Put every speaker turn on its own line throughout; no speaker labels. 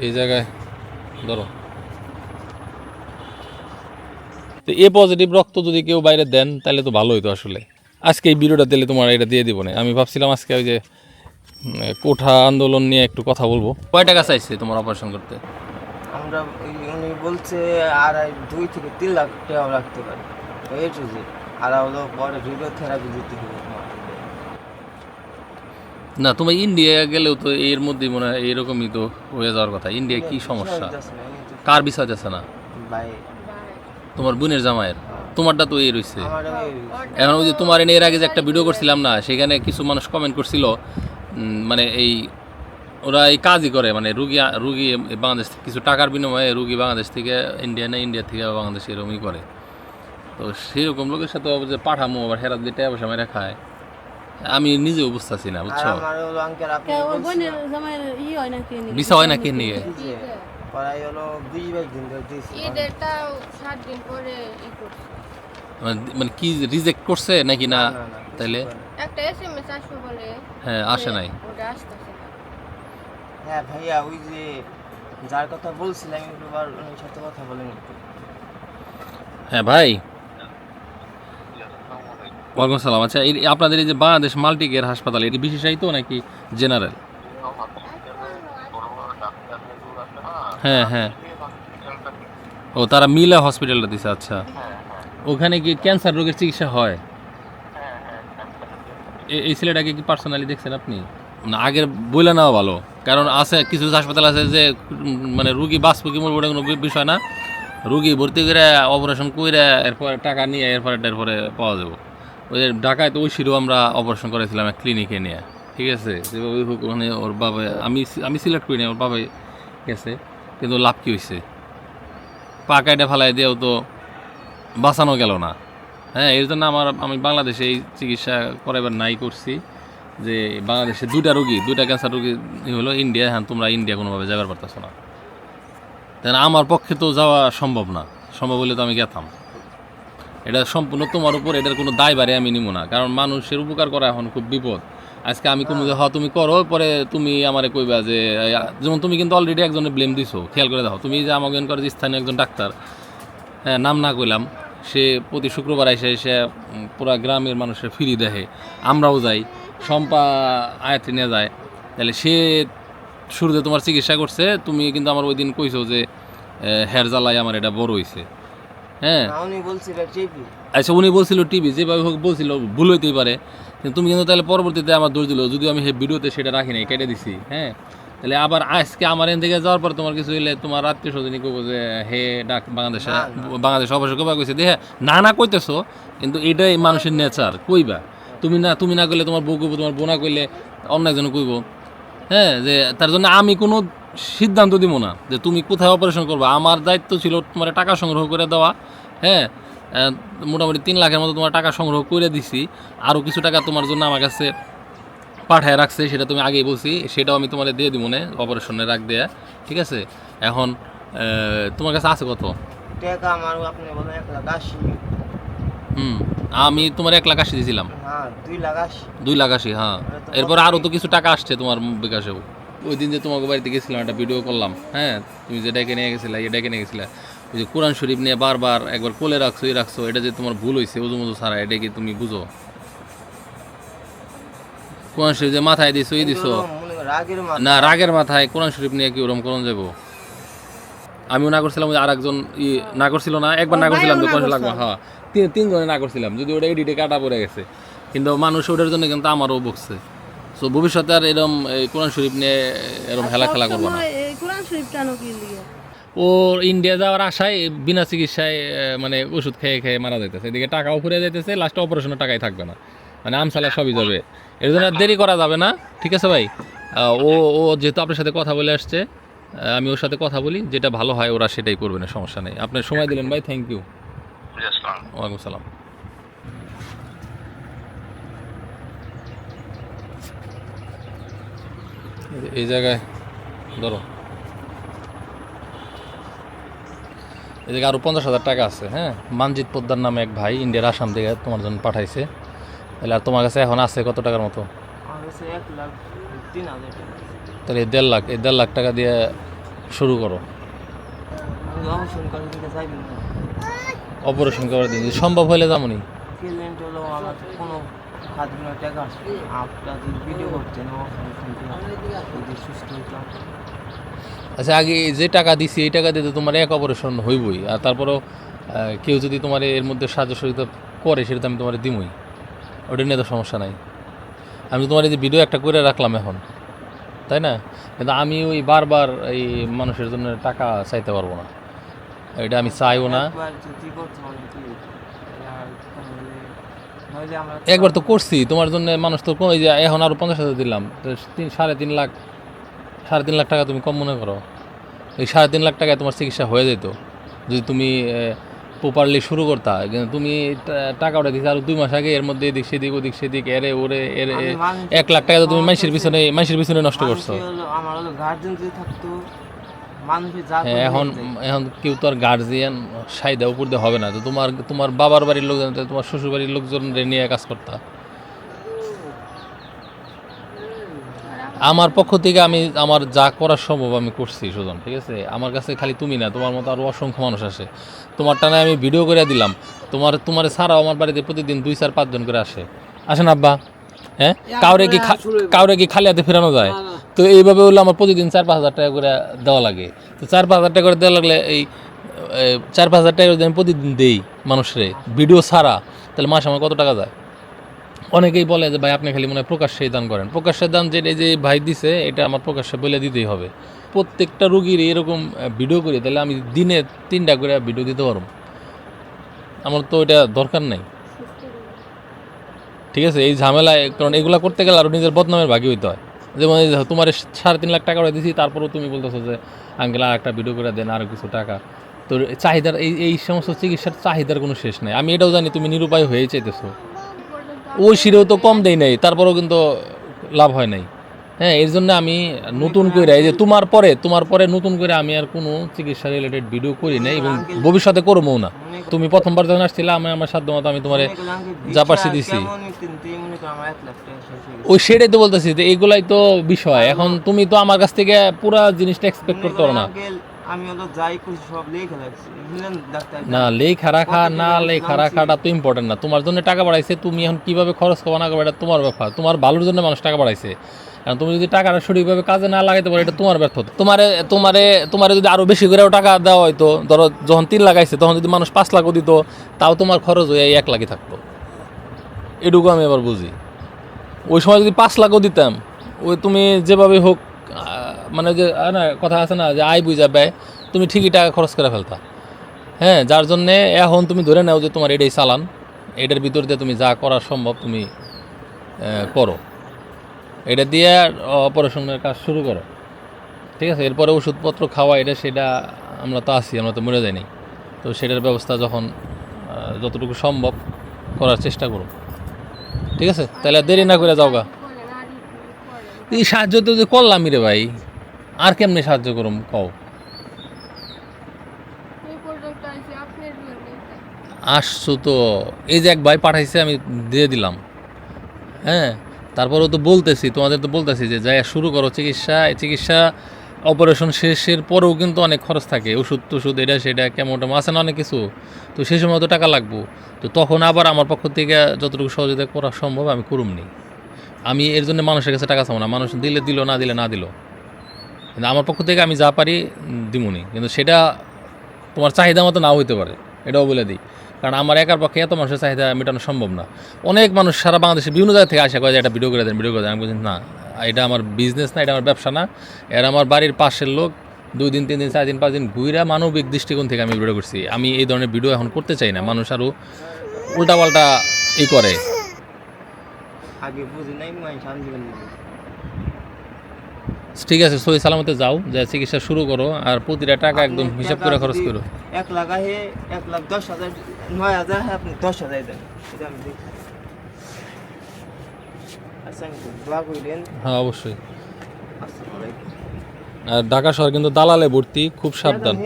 এই- জায়গায়, ধরো। তো এ পজিটিভ রক্ত যদি কেউ বাইরে দেন, তাহলে তো ভালো হইতো আসলে। আজকে এই ভিডিওটা দিলে তোমার এটা দিয়ে দিব না। আমি ভাবছিলাম আজকে ওই যে কোঠা আন্দোলন নিয়ে একটু কথা বলব। কয় টাকা চাইছে তোমার অপারেশন করতে?
আমরা উনি বলছে আড়াই, দুই থেকে তিন লাখ টাকা রাখতে পারি। আর হলো পরে রেডিও থেরাপি দিতে হবে।
না তুমি ইন্ডিয়া গেলেও তো এর মধ্যে মনে হয় এরকমই তো হয়ে যাওয়ার কথা। ইন্ডিয়া কি সমস্যা? কার বিষয় আছে না? তোমার বোনের জামাইয়ের? তোমারটা তো এই রয়েছে এখন ওই যে তোমার এনে এর আগে যে একটা ভিডিও করছিলাম না সেখানে কিছু মানুষ কমেন্ট করছিল মানে এই ওরা এই কাজই করে মানে রুগী রুগী বাংলাদেশ থেকে কিছু টাকার বিনিময়ে রুগী বাংলাদেশ থেকে ইন্ডিয়া না ইন্ডিয়া থেকে বাংলাদেশ এরকমই করে। তো সেরকম লোকের সাথে যে পাঠামো আবার হেরাত দিয়ে টাকা পয়সা মেরে খায়। আমি নিজেও বুঝতেছি না বুঝছ?
আমার হলো আঙ্কেল আপনি
ওর বোনের জামাইয়ের ই হয় নাকি নাকি?
বিষা হয় না নিয়ে?
পড়াই হলো বিশ বাইশ দিন ধরে দিয়েছি
ঈদেরটাও সাত দিন পরে ই করছে।
মানে মানে কি রিজেক্ট করছে নাকি না
না, না,
তাইলে?
একটা এস এম এস আসবে বলে।
হ্যাঁ আসে নাই।
ওটা আসতেছে
হ্যাঁ ভাইয়া ওই যে যার কথা বলছিলাম একবার ওনার সাথে কথা বলেন একটু।
হ্যাঁ ভাই ওয়ালাইকুম সালাম আচ্ছা এই আপনাদের এই যে বাংলাদেশ মাল্টিকেয়ার হাসপাতাল, এটি বিশেষায়িত নাকি জেনারেল? হ্যাঁ হ্যাঁ। ও, তারা মিলা হসপিটালটা দিছে আচ্ছা। ওখানে কি ক্যান্সার রোগের চিকিৎসা হয়? এই ছেলেটাকে কি পার্সোনালি দেখছেন আপনি? না, আগের বইলে নেওয়া ভালো। কারণ আছে, কিছু হাসপাতাল আছে যে মানে রুগী বাঁচবো কি মরবো কোনো বিষয় না। রুগী ভর্তি করে অপারেশন করে এরপরে টাকা নিয়ে এরপরে এরপরে পাওয়া যাব। ওই ঢাকায় তো ঐশীরও আমরা অপারেশন করেছিলাম এক ক্লিনিকে নিয়ে। ঠিক আছে? যেভাবে হোক ওখানে ওর বাবা, আমি আমি সিলেক্ট করি নি ওর বাবাই গেছে, কিন্তু লাভ কী হয়েছে পা কাইটা ফেলাই দিয়েও তো বাঁচানো গেল না। হ্যাঁ এর জন্য আমার, আমি বাংলাদেশে এই চিকিৎসা করাইবার নাই করছি, যে বাংলাদেশে দুইটা রুগী, দুইটা ক্যান্সার রুগী হলো ইন্ডিয়া হ্যাঁ তোমরা ইন্ডিয়া কোনোভাবে যাবার পারতেছো না। তাই আমার পক্ষে তো যাওয়া সম্ভব না। সম্ভব হলে তো আমি গেতাম। এটা সম্পূর্ণ তোমার উপর, এটার কোনো দায় বাড়ি আমি নিব না। কারণ মানুষের উপকার করা এখন খুব বিপদ। আজকে আমি যে হ তুমি করো, পরে তুমি আমারে কইবা যে যেমন তুমি কিন্তু অলরেডি একজনের ব্লেম দিছো, খেয়াল করে দাও তুমি যে আমাকে করে যে স্থানীয় একজন ডাক্তার হ্যাঁ নাম না কইলাম, সে প্রতি শুক্রবার এসে এসে পুরা গ্রামের মানুষের ফিরি দেখে, আমরাও যাই সম্পা আয়াতে নিয়ে যায়, তাহলে সে শুরুতে তোমার চিকিৎসা করছে, তুমি কিন্তু আমার ওই দিন কইছো যে হেয়ার জ্বালাই আমার এটা বড় হয়েছে হ্যাঁ।
উনি বলছিল টিভি।
আচ্ছা উনি বলছিল টিভি যেভাবে হোক বলছিল ভুল হইতেই পারে। কিন্তু তুমি কিন্তু তাহলে পরবর্তীতে আমার দোষ দিল যদিও আমি সেই ভিডিওতে সেটা রাখি নাই কেটে দিছি হ্যাঁ। তাহলে আবার আজকে আমার এন থেকে যাওয়ার পর তোমার কিছু হইলে তোমার আত্মীয় স্বজনই কব যে হে ডাক বাংলাদেশে বাংলাদেশ অবশ্য কবা কইছে দেখে না না কইতেছো কিন্তু এটাই মানুষের নেচার কইবা। তুমি না তুমি না কইলে তোমার বউ কইবো তোমার বোনা কইলে অন্য একজন কইব হ্যাঁ যে তার জন্য আমি কোনো সিদ্ধান্ত দিব না যে তুমি কোথায় অপারেশন করবা। আমার দায়িত্ব ছিল তোমার টাকা সংগ্রহ করে দেওয়া হ্যাঁ? মোটামুটি তিন লাখের মতো তোমার টাকা সংগ্রহ করে দিছি। আরও কিছু টাকা তোমার জন্য আমার কাছে পাঠায় রাখছে সেটা তুমি আগেই বলছি। সেটাও আমি তোমার দিয়ে দিব না অপারেশনে রাখ দেয়া ঠিক আছে? এখন তোমার কাছে আছে কত?
টাকা আমার আপনি বলেন এক লাখ আশি।
হুম আমি তোমার এক লাখ আশি দিয়েছিলাম
হ্যাঁ দুই লাখ আশি।
দুই লাখ আশি হ্যাঁ। এরপর আরও তো কিছু টাকা আসছে তোমার বিকাশেও। ওই দিন যে তোমাকে বাড়িতে গেছিলাম একটা ভিডিও করলাম হ্যাঁ? তুমি যে ডেকে নিয়ে গেছিলে এই ডেকে নিয়ে গেছিলে ওই যে কোরআন শরীফ নিয়ে বারবার একবার কোলে রাখছো এই রাখছো এটা যে তোমার ভুল হয়েছে ওজু মজু ছাড়া এটা কি তুমি বুঝো? কোরআন শরীফ যে মাথায় দিছো এই দিছো?
করেন
না রাগের মাথায় কোরআন শরীফ নিয়ে কি ওরম করণ যাব আমিও না করছিলাম ওই আর একজন ই না করছিল না একবার না করছিলাম তো কোরআন লাগবে হ্যাঁ তিন তিনজনে না করছিলাম যদি ওটা এডিটে কাটা পড়ে গেছে। কিন্তু মানুষ ওটার জন্য কিন্তু আমারও বকছে। সো ভবিষ্যতে আর এরম কোরআন শরীফ নিয়ে এরম খেলা খেলা করব না।
কোরআন শরীফ টানো কি
ও ইন্ডিয়া যাওয়ার আশায় বিনা চিকিৎসায় মানে ওষুধ খেয়ে খেয়ে মারা যাইতেছে। এদিকে টাকাও ফুরে যাইতেছে লাস্টে অপারেশনের টাকাই থাকবে না। মানে আমসালা সবই যাবে। এর জন্য আর দেরি করা যাবে না। ঠিক আছে ভাই? ও ও যেহেতু আপনার সাথে কথা বলে আসছে আমি ওর সাথে কথা বলি। যেটা ভালো হয় ওরা সেটাই করবে না সমস্যা নেই। আপনার সময় দিলেন ভাই থ্যাংক ইউ ওয়ালাইকুম সালাম এই- জায়গায় ধরো। এই জায়গায় আরও পঞ্চাশ হাজার টাকা আছে হ্যাঁ? মানজিৎ পোদ্দার নামে এক ভাই ইন্ডিয়ার আসাম থেকে তোমার জন্য পাঠাইছে। তাহলে আর তোমার কাছে এখন আছে কত টাকার মতো। তাহলে এই দেড় লাখ এই দেড় লাখ টাকা দিয়ে শুরু করো। অপারেশন করার দিন সম্ভব হলে তেমনই
টাকা আসবে। আপনার যদি ভিডিও করতেন যদি সুস্থ হইতাম
আচ্ছা আগে যে টাকা দিছি এই টাকা দিয়ে তো তোমার এক অপারেশন হইবই। আর তারপরও কেউ যদি তোমার এর মধ্যে সাহায্য সহযোগিতা করে সেটা তো আমি তোমার দিমই। ওটা নিয়ে তো সমস্যা নাই। আমি তোমার এই যে ভিডিও একটা করে রাখলাম এখন। তাই না? কিন্তু আমি ওই বারবার এই মানুষের জন্য টাকা চাইতে পারব না। এটা আমি চাইও না
একবার যদি করতে পারেন কি হইতো? আর তাহলে নইলে আমরা
একবার তো করছি তোমার জন্য মানুষ তো এই যে এখন আরও পঞ্চাশ হাজার দিলাম তিন সাড়ে তিন লাখ সাড়ে তিন লাখ টাকা তুমি কম মনে করো। এই সাড়ে তিন লাখ টাকায় তোমার চিকিৎসা হয়ে যেত। যদি তুমি প্রপারলি শুরু করতা কিন্তু তুমি টাকা ওটা দিচ্ছি আরও দুই মাস আগে এর মধ্যে এদিক সেদিক ওদিক সেদিক এরে ওরে এর এক লাখ টাকা তো তুমি মানুষের পিছনে মানুষের পিছনে নষ্ট করছ।
আমার হলো গার্জেন যদি থাকতো
এখন এখন কেউ তো আর গার্জিয়ান সাইদা উপর দিয়ে হবে না। তো তোমার তোমার বাবার বাড়ির লোকজন তোমার শ্বশুর বাড়ির লোকজন নিয়ে কাজ করতা। আমার পক্ষ থেকে আমি আমার যা করার সম্ভব আমি করছি সুজন ঠিক আছে? আমার কাছে খালি তুমি না তোমার মতো আরও অসংখ্য মানুষ আসে। তোমার টানে আমি ভিডিও করে দিলাম। তোমার তোমার ছাড়াও আমার বাড়িতে প্রতিদিন দুই চার পাঁচজন করে আসে। আসেন আব্বা হ্যাঁ? কাউরে কি কাউরে কি খালি হাতে ফেরানো যায়? তো এইভাবে হলো আমার প্রতিদিন চার পাঁচ হাজার টাকা করে দেওয়া লাগে। তো চার পাঁচ হাজার টাকা করে দেওয়া লাগলে এই চার পাঁচ হাজার টাকা যদি আমি প্রতিদিন দেই মানুষরে ভিডিও ছাড়া তাহলে মাসে আমার কত টাকা যায়? অনেকেই বলে যে ভাই আপনি খালি মনে হয় প্রকাশ্যেই দান করেন। প্রকাশ্যের দান যেটা যে ভাই দিছে এটা আমার প্রকাশ্যে বলে দিতেই হবে। প্রত্যেকটা রুগীর এরকম ভিডিও করি তাহলে আমি দিনে তিনটা করে ভিডিও দিতে পারব। আমার তো এটা দরকার নাই। ঠিক আছে এই ঝামেলায় কারণ এগুলা করতে গেলে আরও নিজের বদনামের ভাগি হইতে হয়। যেমন এই তোমার সাড়ে তিন লাখ টাকা করে দিছি তারপরেও তুমি বলতেছো যে আঙ্কেল আর একটা ভিডিও করে দেন আরও কিছু টাকা। তো চাহিদার এই এই সমস্ত চিকিৎসার চাহিদার কোনো শেষ নেই। আমি এটাও জানি তুমি নিরুপায় হয়ে চাইতেছো। ওই সিরেও তো কম দেয় নাই তারপরেও কিন্তু লাভ হয় নাই। হ্যাঁ এর জন্য আমি নতুন করে এই যে তোমার পরে তোমার পরে নতুন করে আমি আর কোনো চিকিৎসা রিলেটেড ভিডিও করি না এবং ভবিষ্যতে করব না। তুমি প্রথমবার যখন আসছিলে, আমি আমার সাধ্য মতো আমি তোমার
জাপাশি
দিছি। ওই সেটাই তো বলতেছি যে, এগুলাই তো বিষয়। এখন তুমি তো আমার কাছ থেকে পুরা জিনিসটা এক্সপেক্ট করতো পারো না।
আমি হলো যাই করছি সব লেখা বুঝলেন ডাক্তার
না লেখা রাখা না লেখা রাখাটা তো ইম্পর্টেন্ট না। তোমার জন্য টাকা বাড়াইছে তুমি এখন কীভাবে খরচ করব না করব এটা তোমার ব্যাপার। তোমার ভালোর জন্য মানুষ টাকা বাড়াইছে। এখন তুমি যদি টাকাটা সঠিকভাবে কাজে না লাগাইতে পারো এটা তোমার ব্যর্থতা। তোমারে তোমারে তোমারে যদি আরও বেশি করেও টাকা দেওয়া হয়তো ধরো যখন তিন লাখ আইছে তখন যদি মানুষ পাঁচ লাখও দিত তাও তোমার খরচ হয়ে এক লাখই থাকতো। এটুকু আমি এবার বুঝি। ওই সময় যদি পাঁচ লাখও দিতাম ওই তুমি যেভাবে হোক মানে যে না, কথা আছে না, যে আয় বুঝা ব্যয়, তুমি ঠিকই টাকা খরচ করে ফেলতা। হ্যাঁ যার জন্যে এখন তুমি ধরে নাও যে তোমার এটাই চালান, এটার ভিতর দিয়ে তুমি যা করা সম্ভব তুমি করো। এটা দিয়ে অপারেশনের কাজ শুরু করো। ঠিক আছে? এরপরে ওষুধপত্র খাওয়া, এটা, সেটা আমরা তো আছি, আমরা তো মরে যাইনি তো সেটার ব্যবস্থা যখন যতটুকু সম্ভব করার চেষ্টা করো। ঠিক আছে? তাহলে দেরি না করে যাও গা
করেন আর করেন
এই সাহায্য তো যে করলামই রে ভাই। আর কেমনে সাহায্য করুম? কও। আসছো তো এই যে এক ভাই পাঠাইছে আমি দিয়ে দিলাম। হ্যাঁ তারপরেও তো বলতেছি তোমাদের তো বলতেছি যে যাই শুরু করো চিকিৎসা। চিকিৎসা অপারেশন শেষের পরেও কিন্তু অনেক খরচ থাকে। ওষুধ টষুধ এটা সেটা কেমন আছে না অনেক কিছু। তো সেই সময় তো টাকা লাগবো। তো তখন আবার আমার পক্ষ থেকে যতটুকু সহযোগিতা করা সম্ভব আমি করুমনি। আমি এর জন্য মানুষের কাছে টাকা চাবো না। মানুষ দিলে দিল না দিলে না দিল। কিন্তু আমার পক্ষ থেকে আমি যা পারি দিমুনি। কিন্তু সেটা তোমার চাহিদা মতো নাও হইতে পারে, এটাও বলে দিই। কারণ আমার একার পক্ষে এত মানুষের চাহিদা মেটানো সম্ভব না। অনেক মানুষ সারা বাংলাদেশে বিভিন্ন জায়গা থেকে আসে করে যে একটা ভিডিও করে দেন ভিডিও করে দেন। আমি বলছি, না, এটা আমার বিজনেস না, এটা আমার ব্যবসা না। এর আমার বাড়ির পাশের লোক। দুই দিন, তিন দিন, চার দিন, পাঁচ দিন ঘুরা মানবিক দৃষ্টিকোণ থেকে আমি ভিডিও করছি। আমি এই ধরনের ভিডিও এখন করতে চাই না। মানুষ আরও উল্টাপাল্টা ই করে।
আগে বুঝি নাই
ঠিক আছে সই সালামতে যাও যে চিকিৎসা শুরু করো আর প্রতিটা টাকা একদম হিসাব করে খরচ করো।
এক লাখ আহে এক লাখ দশ হাজার নয় হাজার আপনি দশ হাজার দেন।
হ্যাঁ অবশ্যই। আর ঢাকা শহর কিন্তু দালালে ভর্তি খুব সাবধান।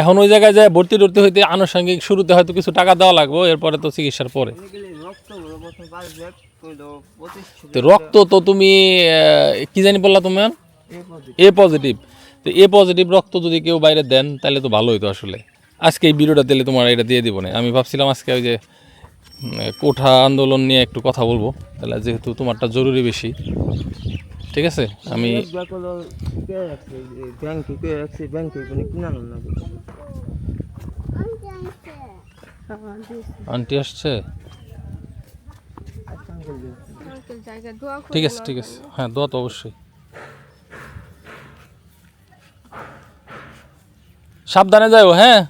এখন ওই জায়গায় যায় ভর্তি টর্তি হইতে আনুষঙ্গিক শুরুতে হয়তো কিছু টাকা দেওয়া লাগবে এরপরে তো চিকিৎসার পরে। তো রক্ত তো তুমি কি জানি বললা তুমি?
এই পদ্ধতি
এ পজিটিভ তো এ পজিটিভ রক্ত যদি কেউ বাইরে দেন তাহলে তো ভালো হইতো আসলে। আজকে এই ভিডিওটা দিলে তোমার এটা দিয়ে দিব না। আমি ভাবছিলাম আজকে ওই যে কোঠা আন্দোলন নিয়ে একটু কথা বলব। তাহলে যেহেতু তোমারটা জরুরি বেশি। ঠিক আছে? আমি
এক ব্যাগ
ঠিক আছে ঠিক আছে। হ্যাঁ দোয়া তো অবশ্যই। সাবধানে যাও হ্যাঁ?